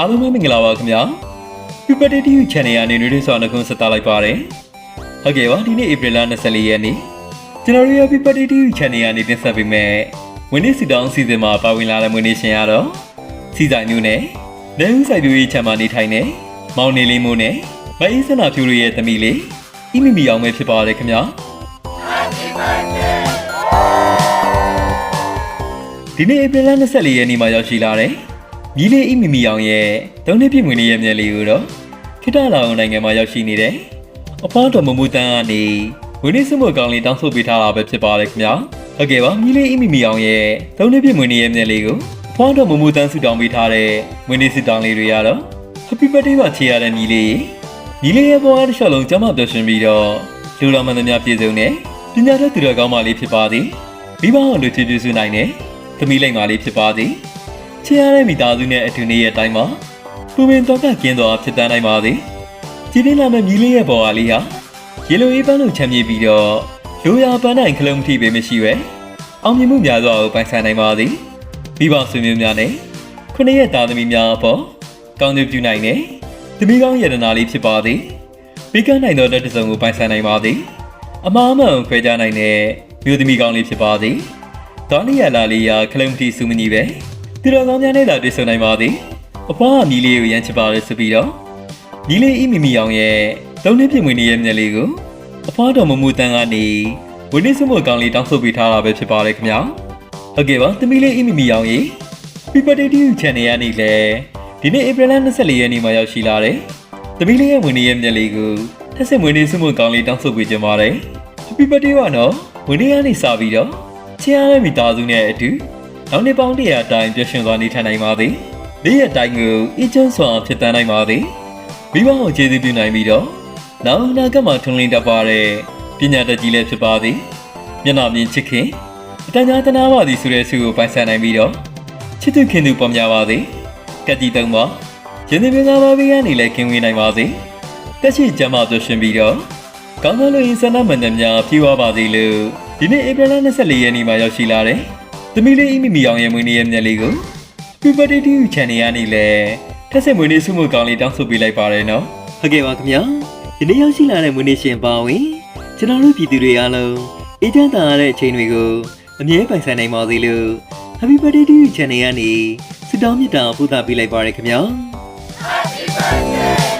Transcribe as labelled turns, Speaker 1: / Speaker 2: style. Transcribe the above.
Speaker 1: အားလုံးပဲမင်္ဂလာပါခင်ဗျာ Puberty TV Channel ကနေနေနေဆိုတာနှခုဆက်တာလိုက်ပါတယ်ဟုတ်ကဲ့ပါဒီနေ့ဧပြီလ24ရက်နေ့ကျွန်တော်တို့ရဲ့ Puberty TV Channel ကနေတင်ဆက်ပေးမယ်ဝင်းနေစီတောင်းအစီအစဉ်မှာပါဝင်လာတဲ့မွေးနေ့ရှင်ရတော့စီဆိုင်မျိုးနဲ့နေဦးဆိုင်ပြိုးရေးချမ်းမှာနေထိုင်နေမောင်နေလေးမိုးနဲ့မအေးစနာဖြူတို့ရဲ့သမီးလေးအီမီမီအောင်ပဲဖြစ်ပါတယ်ခင်ဗျာဒီနေ့ဧပြီလ24ရက်နေ့မှာရောက်ရှိလာတဲ့ မြီးလေးအီမီမီအောင်ရဲ့သုံးနှစ်ပြည့်မွေးနေ့ရဲ့မြက်လေးကိုတော့ခိတလာအောင်နိုင်ငံမှာရောက်ရှိနေတယ်အဖွားတော်မမူတန်းကနေဝင်းနေစမို့ကောင်းလေးတောင်းဆိုပေးထားတာပဲဖြစ်ပါတယ်ခင်ဗျာဟုတ်ကဲ့ပါမြီးလေးအီမီမီအောင်ရဲ့သုံးနှစ်ပြည့်မွေးနေ့ရဲ့မြက်လေးကိုအဖွားတော်မမူတန်းဆူတောင်းပေးထားတဲ့မွေးနေ့စစ်တောင်းလေးတွေရတော့ Happy birthday ပါချေရတဲ့မြီးလေးမြီးလေးရဲ့ဘဝတစ်လျှောက်လုံးကျမ်းမာပျော်ရွှင်ပြီးတော့လူတော်မှန်သမျှပြည့်စုံတဲ့ပညာတတ်သူတော်ကောင်းမလေးဖြစ်ပါသည်မိဘအောင်တို့ချစ်ပြည့်စုံနိုင်တဲ့သမီးလိမ့်မလေးဖြစ်ပါသည် ချစ်ရတဲ့မိသားစုနဲ့အတူနေရဲ့အတိုင်းမှာပူပင်တော့ကကင်းသွားဖြစ်တန်းနိုင်ပါသည်ကြည်တင်လာမဲ့မြီးလေးရဲ့ပေါ်အားလေးဟာရေလိုအေးပန်းလို့ချမ်းမြေပြီးတော့ရိုးရာပန်းနိုင်ခလုံးမထိပေမရှိပဲအောင်မြင်မှုများစွာကိုပိုင်ဆိုင်နိုင်ပါသည်မိဘဆွေမျိုးများနဲ့ခုနှစ်ရက်သားသမီးများအပေါ်ကောင်းကျိုးပြုနိုင်တဲ့သမီးကောင်းယတနာလေးဖြစ်ပါသည်ပြီးကနိုင်သောလက်တစ်စုံကိုပိုင်ဆိုင်နိုင်ပါသည်အမားအမှန်ကိုခွဲခြားနိုင်တဲ့မျိုးသမီးကောင်းလေးဖြစ်ပါသည်တောင်းလျက်လာလေးရာခလုံးတီစုမညီပဲ သူတော်ကောင်းများနဲ့လာတွေ့ဆုံနိုင်ပါသည်အဖွားကမြီးလေးကိုရမ်းချစ်ပါလေဆိုပြီးတော့မြီးလေးဤမီမီအောင်ရဲ့သုံးနှစ်ပြည့်မွေးနေ့ရဲ့မျက်လေးကိုအဖွားတော်မမူတန်းကနေဝင်းနေစမို့ကောင်းလေးတောင်းဆိုပေးထားတာပဲဖြစ်ပါတယ်ခင်ဗျာဟုတ်ကဲ့ပါသမီးလေးဤမီမီအောင်ရေ People Day Channel ရနေလေဒီနေ့ဧပြီလ24ရက်နေ့မှာရောက်ရှိလာတယ်သမီးလေးရဲ့မွေးနေ့ရဲ့မျက်လေးကိုထက်စစ်မွေးနေ့စမို့ကောင်းလေးတောင်းဆိုပေးကြပါတယ် Happy birthday ပါနော်မွေးနေ့ကနေစပြီးတော့ချစ်ရတဲ့မိသားစုနဲ့အတူ နောက်နှစ်ပေါင်းတရာအတိုင်းပြည့်ရှင်စွာနေထိုင်နိုင်ပါသည်။နေ့ရက်တိုင်းကိုအကျဉ်းစွာဖြစ်တန်းနိုင်ပါသည်။မိဘကိုကျေးဇူးပြုနိုင်ပြီးတော့နောက်အနာဂတ်မှာထွန်းလင်းတတ်ပါတဲ့ပညာတတ်ကြီးလည်းဖြစ်ပါသည်။မျက်နှာမြင်ချစ်ခင်အတန်းများတနာပါသည်ဆိုတဲ့ဆုကိုပိုင်ဆိုင်နိုင်ပြီးတော့ချစ်သူခင်သူပေါ်များပါသည်။ကက်ကြီးတုံးပါရင်းနှီးမြငါပါဘေးကနေလည်းခင်ဝင်နိုင်ပါသည်။တက်ရှိကျမ်းမာပြည့်ရှင်ပြီးတော့ကောင်းသောလူရင်းဆန္ဒမှန်သမျှပြေဝပါစေလို့ဒီနေ့ဧပြီလ24ရက်နေ့မှာရောက်ရှိလာတဲ့ သမီးလေးအီမီမီအောင်ရဲ့မွေးနေ့ရဲ့မျက်လေးကို Puberty TV Channel ကနေလည်းထက်ဆက်မွေးနေ့ဆုမကောင်းလေးတောင်းဆိုပေးလိုက်ပါရနော်ဟုတ်ကဲ့ပါခင်ဗျာဒီနေ့ရောက်ရှိလာတဲ့မွေးနေ့ရှင်ပါဝင်ကျွန်တော်တို့ပြည်သူတွေအားလုံးအေးချမ်းသာရတဲ့အချိန်တွေကိုအမြဲပိုင်ဆိုင်နိုင်ပါစေလို့ Happy Birthday TV Channel ကနေဆုတောင်းမေတ္တာပို့သပေးလိုက်ပါရခင်ဗျာ
Speaker 2: Happy birthday